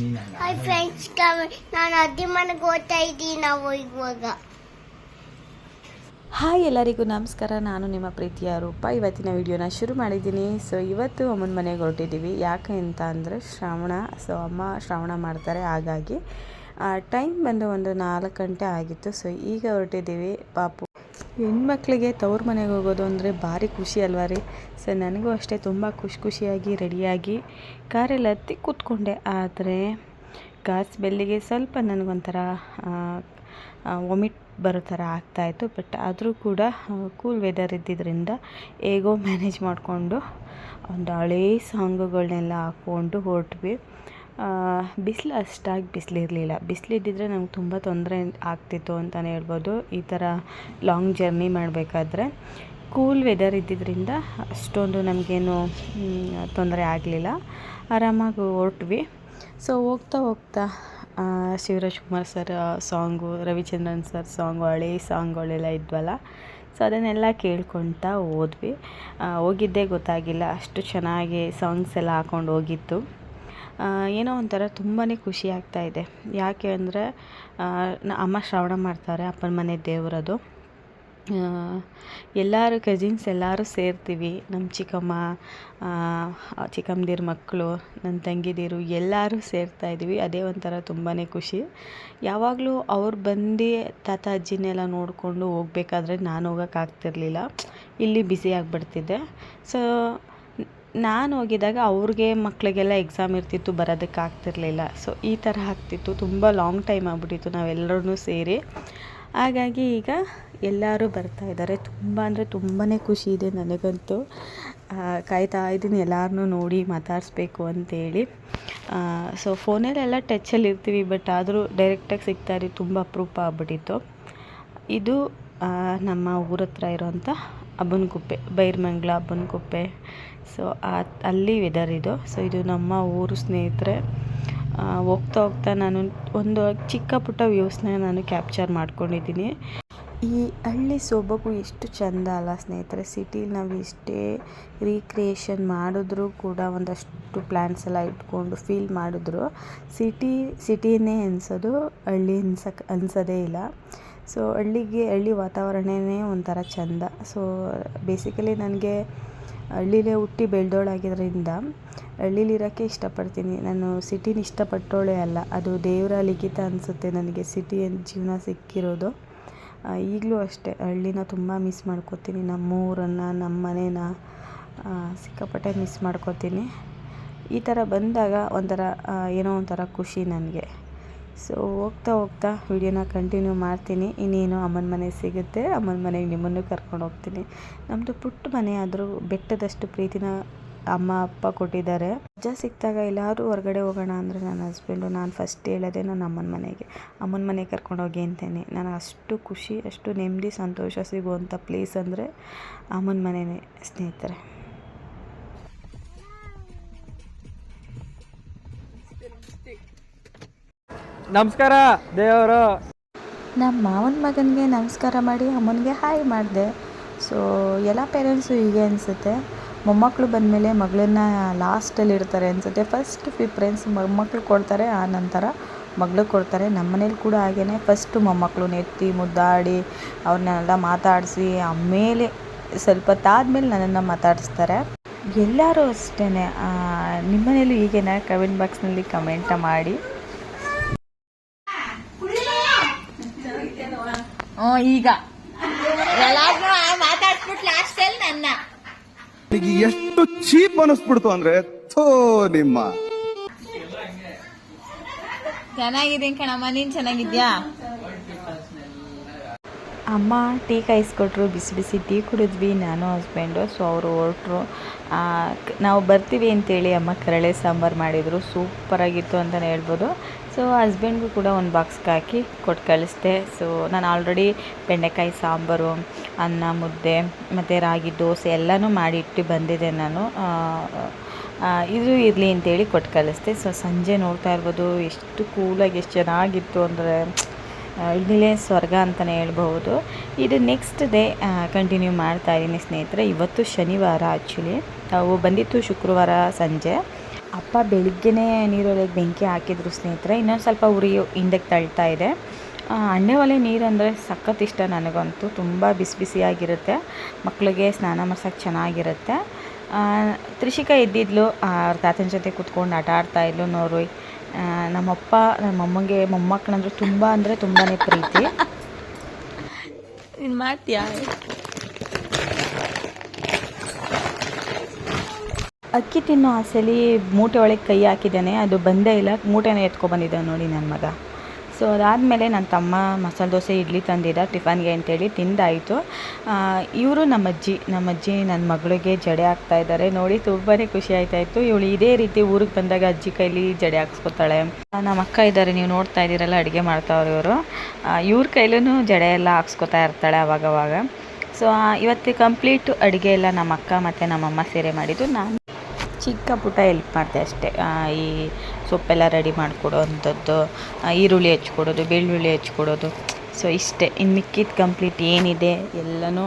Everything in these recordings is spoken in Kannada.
ಹಾಯ್ ಫ್ರೆಂಡ್ಸ್ ನಾನು ಅಜ್ಜಿ ಮನೆಗೆ ಓದ್ತಾ ಇದ್ದೀನಿ ನಾವು ಇವಾಗ. ಹಾಯ್ ಎಲ್ಲರಿಗೂ ನಮಸ್ಕಾರ. ನಾನು ನಿಮ್ಮ ಪ್ರೀತಿಯ ರೂಪ. ಇವತ್ತಿನ ವಿಡಿಯೋನ ಶುರು ಮಾಡಿದ್ದೀನಿ. ಸೊ ಇವತ್ತು ಅಮ್ಮನ ಮನೆಗೆ ಹೊರಟಿದ್ದೀವಿ. ಯಾಕೆ ಅಂತ ಅಂದರೆ ಶ್ರಾವಣ ಸೊ ಅಮ್ಮ ಶ್ರಾವಣ ಮಾಡ್ತಾರೆ. ಹಾಗಾಗಿ ಟೈಮ್ ಬಂದು ಒಂದು ನಾಲ್ಕು ಗಂಟೆ ಆಗಿತ್ತು. ಸೊ ಈಗ ಹೊರಟಿದ್ದೀವಿ. ಪಾಪು ಹೆಣ್ಮಕ್ಳಿಗೆ ತವ್ರ ಮನೆಗೆ ಹೋಗೋದು ಅಂದರೆ ಭಾರಿ ಖುಷಿ ಅಲ್ವಾ ರೀ? ಸೊ ನನಗೂ ಅಷ್ಟೇ ತುಂಬ ಖುಷಿ ಖುಷಿಯಾಗಿ, ರೆಡಿಯಾಗಿ ಕಾರಲ್ಲಿ ಹತ್ತಿ ಕೂತ್ಕೊಂಡೆ. ಆದರೆ ಗಾಸ್ ಬೆಲ್ಲಿಗೆ ಸ್ವಲ್ಪ ನನಗೊಂಥರ ವಾಮಿಟ್ ಬರೋ ಥರ ಆಗ್ತಾಯಿತ್ತು ಬಟ್ ಆದರೂ ಕೂಡ ಕೂಲ್ ವೆದರ್ ಇದ್ದಿದ್ದರಿಂದ ಹೇಗೋ ಮ್ಯಾನೇಜ್ ಮಾಡಿಕೊಂಡು, ಒಂದು ಹಳೇ ಸಾಂಗುಗಳನ್ನೆಲ್ಲ ಹಾಕ್ಕೊಂಡು ಹೊರಟ್ವಿ. ಬಿಸಿಲು ಅಷ್ಟಾಗಿ ಬಿಸಿಲಿರಲಿಲ್ಲ. ಬಿಸಿಲಿದ್ದಿದ್ರೆ ನಮ್ಗೆ ತುಂಬ ತೊಂದರೆ ಆಗ್ತಿತ್ತು ಅಂತಲೇ ಹೇಳ್ಬೋದು. ಈ ಥರ ಲಾಂಗ್ ಜರ್ನಿ ಮಾಡಬೇಕಾದ್ರೆ ಕೂಲ್ ವೆದರ್ ಇದ್ದಿದ್ದರಿಂದ ಅಷ್ಟೊಂದು ನಮಗೇನು ತೊಂದರೆ ಆಗಲಿಲ್ಲ. ಆರಾಮಾಗಿ ಹೊರಟ್ವಿ. ಸೊ ಹೋಗ್ತಾ ಹೋಗ್ತಾ Shivaraj Kumar sir song Ravichandran sir song ಹಳೇ ಸಾಂಗ್ಗಳೆಲ್ಲ ಇದ್ವಲ್ಲ. ಸೊ ಅದನ್ನೆಲ್ಲ ಕೇಳ್ಕೊತಾ ಹೋದ್ವಿ. ಹೋಗಿದ್ದೇ ಗೊತ್ತಾಗಿಲ್ಲ. ಅಷ್ಟು ಚೆನ್ನಾಗಿ ಸಾಂಗ್ಸ್ ಎಲ್ಲ ಹಾಕೊಂಡು ಹೋಗಿತ್ತು ಏನೋ ಒಂಥರ ತುಂಬಾ ಖುಷಿ ಆಗ್ತಾ ಇದೆ. ಯಾಕೆ ಅಂದರೆ ಅಮ್ಮ ಶ್ರವಣ ಮಾಡ್ತಾರೆ, ಅಪ್ಪನ ಮನೆ ದೇವರದು. ಎಲ್ಲರೂ ಕಸಿನ್ಸ್ ಎಲ್ಲರೂ ಸೇರ್ತೀವಿ. ನಮ್ಮ ಚಿಕ್ಕಮ್ಮ ಚಿಕ್ಕಮ್ಮದಿರ ಮಕ್ಕಳು ನನ್ನ ತಂಗಿದಿರು ಎಲ್ಲರೂ ಸೇರ್ತಾ ಇದ್ದೀವಿ ಅದೇ ಒಂಥರ ತುಂಬಾ ಖುಷಿ. ಯಾವಾಗಲೂ ಅವ್ರು ಬಂದು ತಾತ, ಅಜ್ಜಿನೆಲ್ಲ ನೋಡಿಕೊಂಡು ಹೋಗ್ಬೇಕಾದ್ರೆ ನಾನು ಹೋಗೋಕ್ಕಾಗ್ತಿರ್ಲಿಲ್ಲ ಇಲ್ಲಿ ಬ್ಯುಸಿ ಆಗಿಬಿಡ್ತಿದ್ದೆ. ಸೊ ನಾನು ಹೋಗಿದ್ದಾಗ ಅವ್ರಿಗೆ ಮಕ್ಕಳಿಗೆಲ್ಲ ಎಕ್ಸಾಮ್ ಇರ್ತಿತ್ತು, ಬರೋದಕ್ಕೆ ಆಗ್ತಿರಲಿಲ್ಲ. ಸೊ ಈ ಥರ ಆಗ್ತಿತ್ತು. ತುಂಬ ಲಾಂಗ್ ಟೈಮ್ ಆಗ್ಬಿಟ್ಟಿತ್ತು ನಾವೆಲ್ಲರೂ ಸೇರಿ. ಹಾಗಾಗಿ ಈಗ ಎಲ್ಲರೂ ಬರ್ತಾ ಇದ್ದಾರೆ. ತುಂಬ ಅಂದರೆ ತುಂಬಾ ಖುಷಿ ಇದೆ ನನಗಂತೂ. ಕಾಯ್ತಾ ಇದ್ದೀನಿ ಎಲ್ಲರನ್ನೂ ನೋಡಿ ಮಾತಾಡಿಸ್ಬೇಕು ಅಂತೇಳಿ. ಸೊ ಫೋನಲ್ಲೆಲ್ಲ ಟಚ್ಚಲ್ಲಿ ಇರ್ತೀವಿ ಬಟ್ ಆದರೂ ಡೈರೆಕ್ಟಾಗಿ ಸಿಗ್ತಾ ಇರೋದು ತುಂಬ ಅಪರೂಪ ಆಗ್ಬಿಟ್ಟಿತ್ತು. ಇದು ನಮ್ಮ ಊರ ಹತ್ರ ಇರೋಂಥ ಅಬ್ಬನಗುಪ್ಪೆ ಬೈರ್ಮಂಗ್ಲ ಅಬ್ಬನಗುಪ್ಪೆ ಸೊ ಅಲ್ಲಿ ವೆದರ್ ಇದು. ಸೊ ಇದು ನಮ್ಮ ಊರು ಸ್ನೇಹಿತರೆ. ಹೋಗ್ತಾ ಹೋಗ್ತಾ ನಾನು ಒಂದು ಚಿಕ್ಕ ಪುಟ್ಟ ವ್ಯೂಸ್ನ ನಾನು ಕ್ಯಾಪ್ಚರ್ ಮಾಡ್ಕೊಂಡಿದ್ದೀನಿ. ಈ ಹಳ್ಳಿ ಸೊಬಗು ಎಷ್ಟು ಚಂದ ಅಲ್ಲ ಸ್ನೇಹಿತರೆ. ಸಿಟಿಲಿ ನಾವು ಎಷ್ಟೇ ರೀಕ್ರಿಯೇಷನ್ ಮಾಡಿದ್ರೂ ಕೂಡ ಒಂದಷ್ಟು ಪ್ಲ್ಯಾನ್ಸ್ ಎಲ್ಲ ಇಟ್ಕೊಂಡು ಫೀಲ್ ಮಾಡಿದ್ರು. ಸಿಟಿ ಸಿಟಿನೇ ಅನಿಸೋದು ಹಳ್ಳಿ ಅನ್ಸಕ್ಕೆ ಅನ್ಸೋದೇ ಇಲ್ಲ. ಸೊ ಹಳ್ಳಿಗೆ ಹಳ್ಳಿ ವಾತಾವರಣವೇ ಒಂಥರ ಚೆಂದ. ಸೊ ಬೇಸಿಕಲಿ ನನಗೆ ಹಳ್ಳಿಲೇ ಹುಟ್ಟಿ ಬೆಳೆದೋಳಾಗಿದ್ದರಿಂದ ಹಳ್ಳಿಲಿರೋಕ್ಕೆ ಇಷ್ಟಪಡ್ತೀನಿ. ನಾನು ಸಿಟಿನ ಇಷ್ಟಪಟ್ಟೋಳೆ ಅಲ್ಲ. ಅದು ದೇವರ ಲಿಖಿತ ಅನಿಸುತ್ತೆ ನನಗೆ. ಸಿಟಿ ಜೀವನ ಸಿಕ್ಕಿರೋದು. ಈಗಲೂ ಅಷ್ಟೇ. ಹಳ್ಳಿನ ತುಂಬ ಮಿಸ್ ಮಾಡ್ಕೋತೀನಿ. ನಮ್ಮ ಊರನ್ನು ನಮ್ಮ ಮನೇನ ಸಿಕ್ಕಾಪಟ್ಟೆ ಮಿಸ್ ಮಾಡ್ಕೋತೀನಿ. ಈ ಥರ ಬಂದಾಗ ಒಂಥರ ಏನೋ ಒಂಥರ ಖುಷಿ ನನಗೆ. ಸೊ ಹೋಗ್ತಾ ಹೋಗ್ತಾ ವಿಡಿಯೋನ ಕಂಟಿನ್ಯೂ ಮಾಡ್ತೀನಿ. ಇನ್ನೇನು ಅಮ್ಮನ ಮನೆ ಸಿಗುತ್ತೆ, ಅಮ್ಮನ ಮನೆಗೆ ನಿಮ್ಮನ್ನು ಕರ್ಕೊಂಡು ಹೋಗ್ತೀನಿ. ನಮ್ಮದು ಪುಟ್ಟ ಮನೆ ಆದರೂ ಬೆಟ್ಟದಷ್ಟು ಪ್ರೀತಿನ ಅಮ್ಮ, ಅಪ್ಪ ಕೊಟ್ಟಿದ್ದಾರೆ. ರಜಾ ಸಿಕ್ಕಿದಾಗ ಎಲ್ಲರೂ ಹೊರಗಡೆ ಹೋಗೋಣ ಅಂದರೆ ನನ್ನ ಹಸ್ಬೆಂಡು ನಾನು ಫಸ್ಟ್ ಹೇಳೋದೇ ನಾನು ಅಮ್ಮನ ಮನೆಗೆ. ಅಮ್ಮನ ಮನೆಗೆ ಕರ್ಕೊಂಡು ಹೋಗಿ ಅಂತೇನೆ. ನಾನು ಅಷ್ಟು ಖುಷಿ, ಅಷ್ಟು ನೆಮ್ಮದಿ, ಸಂತೋಷ ಸಿಗುವಂಥ ಪ್ಲೇಸ್ ಅಂದರೆ ಅಮ್ಮನ ಮನೆಯೇ ಸ್ನೇಹಿತರೆ. ನಮಸ್ಕಾರ, ದೇವರು. ನಮ್ಮ ಮಾವನ ಮಗನಿಗೆ ನಮಸ್ಕಾರ ಮಾಡಿ, ಅಮ್ಮನಿಗೆ ಹಾಯ್ ಮಾಡಿದೆ. ಸೊ ಎಲ್ಲ ಪೇರೆಂಟ್ಸು ಹೀಗೆ ಅನಿಸುತ್ತೆ. ಮೊಮ್ಮಕ್ಕಳು ಬಂದಮೇಲೆ ಮಗಳನ್ನ ಲಾಸ್ಟಲ್ಲಿ ಇಡ್ತಾರೆ ಅನಿಸುತ್ತೆ. ಫಸ್ಟ್ ಪ್ರಿಫ್ರೆನ್ಸ್ ಮೊಮ್ಮಕ್ಕಳು ಕೊಡ್ತಾರೆ, ಆ ನಂತರ ಮಗಳು ಕೊಡ್ತಾರೆ. ನಮ್ಮ ಮನೇಲಿ ಕೂಡ ಹಾಗೇ ಫಸ್ಟು ಮೊಮ್ಮಕ್ಕಳು ನೆತ್ತಿ, ಮುದ್ದಾಡಿ ಅವ್ರನ್ನೆಲ್ಲ ಮಾತಾಡಿಸಿ, ಆಮೇಲೆ ಸ್ವಲ್ಪ ಹೊತ್ತಾದ್ಮೇಲೆ ನನ್ನನ್ನು ಮಾತಾಡಿಸ್ತಾರೆ. ಎಲ್ಲರೂ ಅಷ್ಟೇ ನಿಮ್ಮ ಮನೇಲಿ ಹೀಗೇನಾ? ಕಮೆಂಟ್ ಬಾಕ್ಸ್ನಲ್ಲಿ ಕಮೆಂಟ ಮಾಡಿ. ಈಗ. ಮಾತಾಡ್ಬಿಟ್ಟು ಮಾತಾಡ್ಸ್ಬಿಟ್ಟು ಲಾಸ್ಟ್ ಅಲ್ಲಿ ನನ್ನ. ನನಗೆ ಎಷ್ಟು ಚೀಪ್ ಅನಿಸ್ಬಿಡ್ತು ಅಂದ್ರೆ ಥೋ ನಿಮ್ಮ. ಚೆನ್ನಾಗಿದ್ದೀನಿ ಕಣಮ್ಮ ನೀನ್ ಚೆನ್ನಾಗಿದ್ಯಾ? ಅಮ್ಮ ಟೀ ಕಾಯಿಸ್ಕೊಟ್ರು ಬಿಸಿ ಬಿಸಿ ಟೀ ಕುಡಿದ್ವಿ ನಾನು ಹಸ್ಬೆಂಡು ಸೊ ಅವರು ಹೊರಟ್ರು. ನಾವು ಬರ್ತೀವಿ ಅಂತೇಳಿ ಅಮ್ಮ ಕರಳೆ ಸಾಂಬಾರು ಮಾಡಿದರು. ಸೂಪರಾಗಿತ್ತು ಅಂತಲೇ ಹೇಳ್ಬೋದು. ಸೊ ಹಸ್ಬೆಂಡ್ಗೂ ಕೂಡ ಒಂದು ಬಾಕ್ಸ್ಗೆ ಹಾಕಿ ಕೊಟ್ಟು ಕಳಿಸ್ದೆ. ಸೊ ನಾನು ಆಲ್ರೆಡಿ ಬೆಂಡೆಕಾಯಿ, ಸಾಂಬಾರು, ಅನ್ನ, ಮುದ್ದೆ, ಮತ್ತು ರಾಗಿ, ದೋಸೆ ಎಲ್ಲನೂ ಮಾಡಿ ಇಟ್ಟು ಬಂದಿದ್ದೆ ನಾನು. ಇದು ಇರಲಿ ಅಂತೇಳಿ ಕೊಟ್ಟು ಕಳಿಸ್ದೆ. ಸೊ ಸಂಜೆ ನೋಡ್ತಾ ಇರ್ಬೋದು. ಎಷ್ಟು ಕೂಲಾಗಿ ಎಷ್ಟು ಚೆನ್ನಾಗಿತ್ತು ಅಂದರೆ ಇಲ್ಲಿಲೇ ಸ್ವರ್ಗ ಅಂತಲೇ ಹೇಳ್ಬಹುದು. ಇದು ನೆಕ್ಸ್ಟ್ ಡೇ ಕಂಟಿನ್ಯೂ ಮಾಡ್ತಾ ಇದ್ದೀನಿ ಸ್ನೇಹಿತರೆ. ಇವತ್ತು ಶನಿವಾರ ಆ್ಯಕ್ಚುಲಿ ಅವು ಬಂದಿತ್ತು ಶುಕ್ರವಾರ ಸಂಜೆ. ಅಪ್ಪ ಬೆಳಿಗ್ಗೆನೇ ನೀರೊಳಗೆ ಬೆಂಕಿ ಹಾಕಿದ್ರು ಸ್ನೇಹಿತರೆ, ಇನ್ನೊಂದು ಸ್ವಲ್ಪ ಉರಿ ಹಿಂದಕ್ಕೆ ತಳ್ತಾ ಇದೆ. ಅಣ್ಣೆ ಒಲೆ ನೀರು ಅಂದರೆ ಸಖತ್ ಇಷ್ಟ ನನಗಂತೂ, ತುಂಬ ಬಿಸಿ ಬಿಸಿಯಾಗಿರುತ್ತೆ. ಮಕ್ಕಳಿಗೆ ಸ್ನಾನ ಮಾಡ್ಸೋಕ್ಕೆ ಚೆನ್ನಾಗಿರುತ್ತೆ. ತ್ರಿಷಿಕಾ ಇದ್ದಿದ್ಲು ಅವ್ರ ತಾತನ ಜೊತೆ ಕೂತ್ಕೊಂಡು ಆಟ ಆಡ್ತಾ ಇದ್ಲು ನೋರು ನಮ್ಮಪ್ಪ, ನಮ್ಮಮ್ಮಂಗೆ, ಮೊಮ್ಮಕ್ಕಳಂದ್ರೆ ತುಂಬ ಅಂದರೆ ತುಂಬಾ ಪ್ರೀತಿ. ನೀನು ಮಾಡ್ತೀಯಾ? ಅಕ್ಕಿ ತಿನ್ನೋ ಆಸೆಲಿ ಮೂಟೆ ಒಳಗೆ ಕೈ ಹಾಕಿದ್ದಾನೆ, ಅದು ಬಂದೇ ಇಲ್ಲ, ಮೂಟೆನೇ ಎತ್ಕೊಬಂದಿದ್ದಾನೆ ನೋಡಿ ನನ್ನ ಮಗ. ಸೊ ಅದಾದಮೇಲೆ ನನ್ನ ತಮ್ಮ ಮಸಾಲೆ ದೋಸೆ, ಇಡ್ಲಿ ತಂದಿದ್ದ ಟಿಫನ್ಗೆ ಅಂತೇಳಿ ತಿಂದಾಯಿತು. ಇವರು ನಮ್ಮ ಅಜ್ಜಿ ನಮ್ಮ ಅಜ್ಜಿ ನನ್ನ ಮಗಳಿಗೆ ಜಡೆ ಹಾಕ್ತಾ ಇದ್ದಾರೆ. ನೋಡಿ ತುಂಬಾ ಖುಷಿ ಆಯ್ತಾಯಿತ್ತು ಇವಳು ಇದೇ ರೀತಿ ಊರಿಗೆ ಬಂದಾಗ ಅಜ್ಜಿ ಕೈಲಿ ಜಡೆ ಹಾಕ್ಸ್ಕೊತಾಳೆ. ನಮ್ಮ ಅಕ್ಕ ಇದ್ದಾರೆ, ನೀವು ನೋಡ್ತಾ ಇದ್ದೀರಲ್ಲ, ಅಡುಗೆ ಮಾಡ್ತಾವ್ರು ಇವರು. ಇವ್ರ ಕೈಲೂ ಜಡೆ ಎಲ್ಲ ಹಾಕ್ಸ್ಕೊತಾ ಇರ್ತಾಳೆ ಅವಾಗವಾಗ. ಸೊ ಇವತ್ತು ಕಂಪ್ಲೀಟ್ ಅಡುಗೆ ಎಲ್ಲ ನಮ್ಮ ಅಕ್ಕ ಮತ್ತು ನಮ್ಮಮ್ಮ ಸೇರೆ ಮಾಡಿದ್ದು. ನಾನು ಚಿಕ್ಕ ಪುಟ್ಟ ಹೆಲ್ಪ್ ಮಾಡಿದೆ ಅಷ್ಟೇ. ಈ ಸೊಪ್ಪೆಲ್ಲ ರೆಡಿ ಮಾಡಿಕೊಡೋ ಅಂಥದ್ದು ಈರುಳ್ಳಿ ಹೆಚ್ಕೊಡೋದು ಬೆಳ್ಳುಳ್ಳಿ ಹೆಚ್ಕೊಡೋದು ಸೊ ಇಷ್ಟೇ. ಇನ್ನು ಮಿಕ್ಕಿದ ಕಂಪ್ಲೀಟ್ ಏನಿದೆ, ಎಲ್ಲನೂ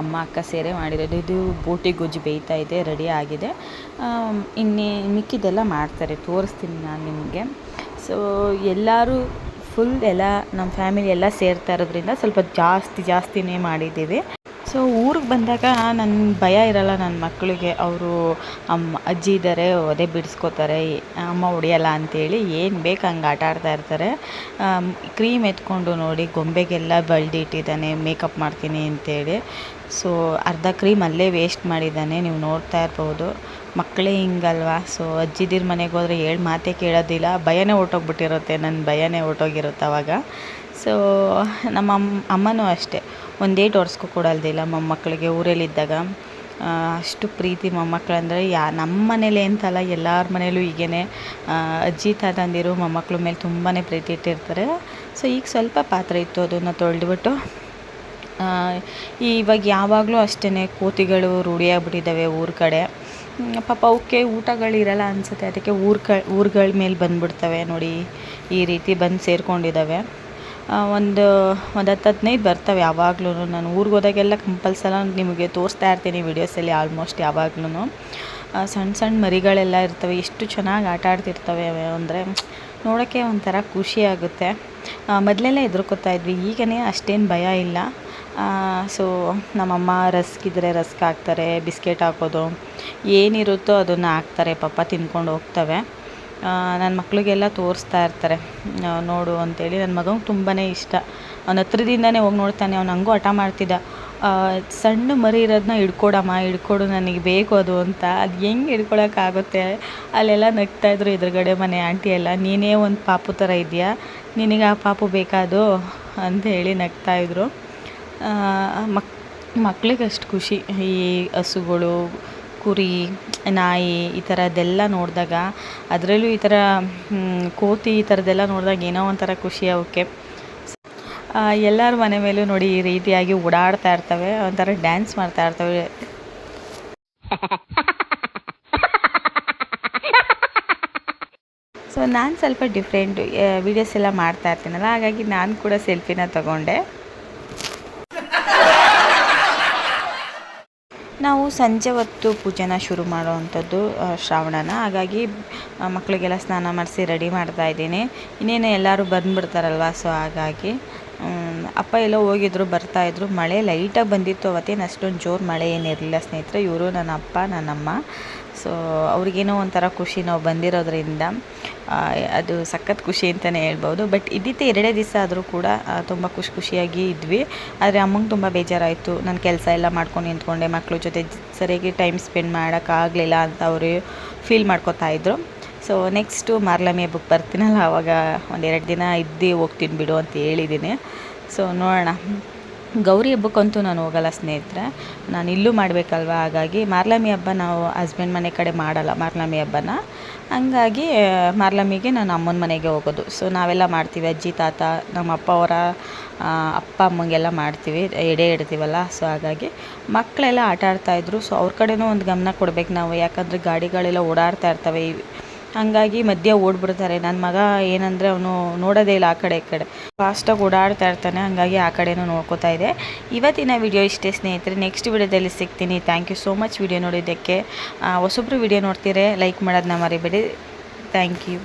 ಅಮ್ಮ, ಅಕ್ಕ ಸೇರೆ ಮಾಡಿರೋದು. ಇದು ಬೋಟಿ ಗೊಜ್ಜು ಬೇಯ್ತಾ ಇದೆ ರೆಡಿ ಆಗಿದೆ. ಇನ್ನೇ ಮಿಕ್ಕಿದೆಲ್ಲ ಮಾಡ್ತಾರೆ, ತೋರಿಸ್ತೀನಿ ನಾನು ನಿಮಗೆ. ಸೊ ಎಲ್ಲರೂ ಫುಲ್ ಎಲ್ಲ ನಮ್ಮ ಫ್ಯಾಮಿಲಿ ಎಲ್ಲ ಸೇರ್ತಾ ಇರೋದ್ರಿಂದ ಸ್ವಲ್ಪ ಜಾಸ್ತಿ ಜಾಸ್ತಿನೇ ಮಾಡಿದ್ದೀವಿ. ಸೊ ಊರಿಗೆ ಬಂದಾಗ ನನ್ನ ಭಯ ಇರಲ್ಲ ನನ್ನ ಮಕ್ಕಳಿಗೆ ಅವರು ಅಮ್ಮ ಅಜ್ಜಿ ಇದ್ದಾರೆ ಒದೆ ಬಿಡಿಸ್ಕೋತಾರೆ, ಅಮ್ಮ ಹೊಡಿಯಲ್ಲ ಅಂತೇಳಿ ಏನು ಬೇಕು ಹಂಗೆ ಆಟ ಆಡ್ತಾ ಇರ್ತಾರೆ. ಕ್ರೀಮ್ ಎತ್ಕೊಂಡು ನೋಡಿ ಗೊಂಬೆಗೆಲ್ಲ ಬಳ್ದಿ ಇಟ್ಟಿದ್ದಾನೆ ಮೇಕಪ್ ಮಾಡ್ತೀನಿ ಅಂತೇಳಿ. ಸೊ ಅರ್ಧ ಕ್ರೀಮ್ ಅಲ್ಲೇ ವೇಸ್ಟ್ ಮಾಡಿದ್ದಾನೆ, ನೀವು ನೋಡ್ತಾ ಇರ್ಬೋದು. ಮಕ್ಕಳೇ ಹಿಂಗಲ್ವಾ? ಸೊ ಅಜ್ಜಿದಿರ ಮನೆಗೆ ಹೋದರೆ ಹೇಳಿ ಮಾತೇ ಕೇಳೋದಿಲ್ಲ. ಭಯನೇ ಹೊರ್ಟೋಗ್ಬಿಟ್ಟಿರುತ್ತೆ. ನನ್ನ ಭಯನೇ ಹೊರ್ಟೋಗಿರುತ್ತೆ ಆವಾಗ ಸೊ ನಮ್ಮ ಅಮ್ಮ ಅಮ್ಮನೂ ಅಷ್ಟೇ. ಒಂದೇಟು ವರ್ಷಕ್ಕೂ ಕೊಡಲ್ದಿಲ್ಲ ಮೊಮ್ಮಕ್ಕಳಿಗೆ. ಊರಲ್ಲಿದ್ದಾಗ ಅಷ್ಟು ಪ್ರೀತಿ ಮೊಮ್ಮಕ್ಕಳಂದರೆ ಯಾ ನಮ್ಮ ಮನೇಲಿ ಅಂತಲ್ಲ, ಎಲ್ಲರ ಮನೇಲೂ ಹೀಗೇ ಅಜ್ಜಿ ತಾತಂದಿರು ಮೊಮ್ಮಕ್ಳ ಮೇಲೆ ತುಂಬಾ ಪ್ರೀತಿ ಇಟ್ಟಿರ್ತಾರೆ. ಸೊ ಈಗ ಸ್ವಲ್ಪ ಪಾತ್ರೆ ಇತ್ತು ಅದನ್ನು ತೊಳೆದ್ಬಿಟ್ಟು ಇವಾಗ ಯಾವಾಗಲೂ ಅಷ್ಟೇ ಕೋತಿಗಳು ರೂಢಿಯಾಗ್ಬಿಟ್ಟಿದ್ದಾವೆ ಊರ ಕಡೆ. ಪಾಪ ಅವಕ್ಕೆ ಊಟಗಳಿರಲ್ಲ ಅನಿಸುತ್ತೆ. ಅದಕ್ಕೆ ಊರ ಕ ಊರುಗಳ ಮೇಲೆ ಬಂದುಬಿಡ್ತವೆ ನೋಡಿ. ಈ ರೀತಿ ಬಂದು ಸೇರಿಕೊಂಡಿದ್ದಾವೆ ಒಂದು ಒಂದು ಹತ್ತು ಹದಿನೈದು ಬರ್ತವೆ ಯಾವಾಗ್ಲೂ ನಾನು ಊರಿಗೆ ಹೋದಾಗೆಲ್ಲ ಕಂಪಲ್ಸಲ ನಿಮಗೆ ತೋರಿಸ್ತಾ ಇರ್ತೀನಿ ವೀಡಿಯೋಸಲ್ಲಿ ಆಲ್ಮೋಸ್ಟ್ ಯಾವಾಗ್ಲೂ ಸಣ್ಣ ಸಣ್ಣ ಮರಿಗಳೆಲ್ಲ ಇರ್ತವೆ. ಎಷ್ಟು ಚೆನ್ನಾಗಿ ಆಟ ಆಡ್ತಿರ್ತವೆ ಅಂದರೆ ನೋಡೋಕ್ಕೆ ಒಂಥರ ಖುಷಿ ಆಗುತ್ತೆ. ಮೊದಲೆಲ್ಲ ಹೆದ್ರ್ಕೊತಾ ಇದ್ವಿ. ಈಗನೇ ಅಷ್ಟೇನು ಭಯ ಇಲ್ಲ. ಸೊ ನಮ್ಮಮ್ಮ ರಸ್ಕ್ ಇದ್ದರೆ ರಸ್ಕ್ ಹಾಕ್ತಾರೆ, ಬಿಸ್ಕೆಟ್ ಹಾಕೋದು, ಏನಿರುತ್ತೋ ಅದನ್ನು ಹಾಕ್ತಾರೆ, ಪಾಪ ತಿನ್ಕೊಂಡು ಹೋಗ್ತವೆ. ನನ್ನ ಮಕ್ಕಳಿಗೆಲ್ಲ ತೋರಿಸ್ತಾ ಇರ್ತಾರೆ. ನೋಡು ಅಂತೇಳಿ ನನ್ನ ಮಗಂಗೆ ತುಂಬಾ ಇಷ್ಟ. ಅವನ ಹತ್ರದಿಂದನೇ ಹೋಗಿ ನೋಡ್ತಾನೆ, ಅವ್ನು ಹಂಗೂ ಹಠ ಮಾಡ್ತಿದ್ದ. ಸಣ್ಣ ಮರಿ ಇರೋದನ್ನ ಹಿಡ್ಕೊಡಮ್ಮ, ಹಿಡ್ಕೊಡು ನನಗೆ ಬೇಕು ಅದು ಅಂತ. ಅದು ಹೆಂಗೆ ಹಿಡ್ಕೊಳಕ್ಕಾಗುತ್ತೆ ಅಲ್ಲೆಲ್ಲ ನಗ್ತಾಯಿದ್ರು ಎದುರುಗಡೆ ಮನೆ ಆಂಟಿ ಎಲ್ಲ. ನೀನೇ ಒಂದು ಪಾಪು ಥರ ಇದೆಯಾ? ನಿನಗೆ ಆ ಪಾಪು ಬೇಕಾದು ಅಂತ ಹೇಳಿ ನಗ್ತಾಯಿದ್ರು ಮಕ್ ಮಕ್ಳಿಗೆ ಅಷ್ಟು ಖುಷಿ. ಈ ಹಸುಗಳು, ಕುರಿ, ನಾಯಿ, ಈ ಥರದ್ದೆಲ್ಲ ನೋಡಿದಾಗ, ಅದರಲ್ಲೂ ಈ ಥರ ಕೋತಿ ಈ ಥರದ್ದೆಲ್ಲ ನೋಡಿದಾಗ ಏನೋ ಒಂಥರ ಖುಷಿ ಅವಕ್ಕೆ. ಎಲ್ಲರ ಮನೆ ಮೇಲೂ ನೋಡಿ ಈ ರೀತಿಯಾಗಿ ಓಡಾಡ್ತಾ ಇರ್ತವೆ, ಒಂಥರ ಡ್ಯಾನ್ಸ್ ಮಾಡ್ತಾ ಇರ್ತವೆ. ಸೊ ನಾನು ಸ್ವಲ್ಪ ಡಿಫ್ರೆಂಟ್ ವೀಡಿಯೋಸ್ ಎಲ್ಲ ಮಾಡ್ತಾ ಇರ್ತೀನಲ್ಲ, ಹಾಗಾಗಿ ನಾನು ಕೂಡ ಸೆಲ್ಫಿನ ತಗೊಂಡೆ. ನಾವು ಸಂಜೆ ಹೊತ್ತು ಪೂಜೆನ ಶುರು ಮಾಡುವಂಥದ್ದು ಶ್ರಾವಣನ. ಹಾಗಾಗಿ ಮಕ್ಕಳಿಗೆಲ್ಲ ಸ್ನಾನ ಮಾಡಿಸಿ ರೆಡಿ ಮಾಡ್ತಾ ಇದ್ದೀನಿ. ಇನ್ನೇನು ಎಲ್ಲರೂ ಬಂದುಬಿಡ್ತಾರಲ್ವ, ಸೊ ಹಾಗಾಗಿ ಅಪ್ಪ ಎಲ್ಲೋ ಹೋಗಿದ್ರು ಬರ್ತಾಯಿದ್ರು ಮಳೆ ಲೈಟಾಗಿ ಬಂದಿತ್ತು ಅವತ್ತೇನು. ಅಷ್ಟೊಂದು ಜೋರು ಮಳೆ ಏನಿರಲಿಲ್ಲ ಸ್ನೇಹಿತರೆ. ಇವರು ನನ್ನ ಅಪ್ಪ, ನನ್ನಮ್ಮ. ಸೊ ಅವ್ರಿಗೇನೋ ಒಂಥರ ಖುಷಿ ನಾವು ಬಂದಿರೋದ್ರಿಂದ ಅದು ಸಖತ್ ಖುಷಿ ಅಂತಲೇ ಹೇಳ್ಬೋದು. ಬಟ್ ಇದ್ದಿದ್ದೇ ಎರಡೇ ದಿವಸ ಆದರೂ ಕೂಡ ತುಂಬ ಖುಷಿ, ಖುಷಿಯಾಗಿ ಇದ್ವಿ. ಆದರೆ ಅಮ್ಮಂಗೆ ತುಂಬ ಬೇಜಾರಾಯಿತು. ನಾನು ಕೆಲಸ ಎಲ್ಲ ಮಾಡ್ಕೊಂಡು ನಿಂತ್ಕೊಂಡೆ. ಮಕ್ಕಳು ಜೊತೆ ಸರಿಯಾಗಿ ಟೈಮ್ ಸ್ಪೆಂಡ್ ಮಾಡೋಕ್ಕಾಗಲಿಲ್ಲ ಅಂತ ಅವರು ಫೀಲ್ ಮಾಡ್ಕೊತಾ ಇದ್ರು. ಸೊ ನೆಕ್ಸ್ಟು ಮಾರ್ಲಮಿ ಹಬ್ಬಕ್ಕೆ ಬರ್ತೀನಲ್ಲ ಆವಾಗ ಒಂದೆರಡು ದಿನ ಇದ್ದೇ ಹೋಗ್ತೀನಿ ಬಿಡು ಅಂತ ಹೇಳಿದ್ದೀನಿ ಸೊ ನೋಡೋಣ. ಗೌರಿ ಹಬ್ಬಕ್ಕಂತೂ ನಾನು ಹೋಗಲ್ಲ ಸ್ನೇಹಿತರೆ. ನಾನು ಇಲ್ಲೂ ಮಾಡಬೇಕಲ್ವ? ಹಾಗಾಗಿ ಮಾರ್ಲಮಿ ಹಬ್ಬ ನಾವು ಹಸ್ಬೆಂಡ್ ಮನೆ ಕಡೆ ಮಾಡಲ್ಲ ಮಾರ್ಲಮಿ ಹಬ್ಬನ. ಹಂಗಾಗಿ ಮಾರ್ಲಮಿಗೆ ನಾನು ಅಮ್ಮನ ಮನೆಗೆ ಹೋಗೋದು. ಸೊ ನಾವೆಲ್ಲ ಮಾಡ್ತೀವಿ. ಅಜ್ಜಿ, ತಾತ ನಮ್ಮ ಅಪ್ಪ ಅವರ ಅಪ್ಪ, ಅಮ್ಮಂಗೆಲ್ಲ ಮಾಡ್ತೀವಿ. ಎಡೆ ಇಡ್ತೀವಲ್ಲ ಸೊ ಹಾಗಾಗಿ ಮಕ್ಕಳೆಲ್ಲ ಆಟ ಆಡ್ತಾಯಿದ್ರು ಸೊ ಅವ್ರ ಕಡೆನೂ ಒಂದು ಗಮನ ಕೊಡ್ಬೇಕು ನಾವು. ಯಾಕಂದರೆ ಗಾಡಿಗಳೆಲ್ಲ ಓಡಾಡ್ತಾ ಇರ್ತವೆ. ಹಂಗಾಗಿ ಮಧ್ಯೆ ಓಡ್ಬಿಡ್ತಾರೆ. ನನ್ನ ಮಗ ಏನಂದರೆ ಅವನು ನೋಡೋದೇ ಇಲ್ಲ ಆ ಕಡೆ ಈ ಕಡೆ. ಫಾಸ್ಟಾಗಿ ಓಡಾಡ್ತಾ ಇರ್ತಾನೆ, ಹಾಗಾಗಿ ಆ ಕಡೆನೂ ನೋಡ್ಕೋತಾ ಇದೆ. ಇವತ್ತಿನ ವಿಡಿಯೋ ಇಷ್ಟೇ ಸ್ನೇಹಿತರೆ ನೆಕ್ಸ್ಟ್ ವಿಡಿಯೋದಲ್ಲಿ ಸಿಗ್ತೀನಿ. Thank you so much video ನೋಡಿದ್ದಕ್ಕೆ. ಹೊಸೊಬ್ರು ವಿಡಿಯೋ ನೋಡ್ತೀರೆ ಲೈಕ್ ಮಾಡೋದನ್ನ ಮರಿಬೇಡಿ. Thank you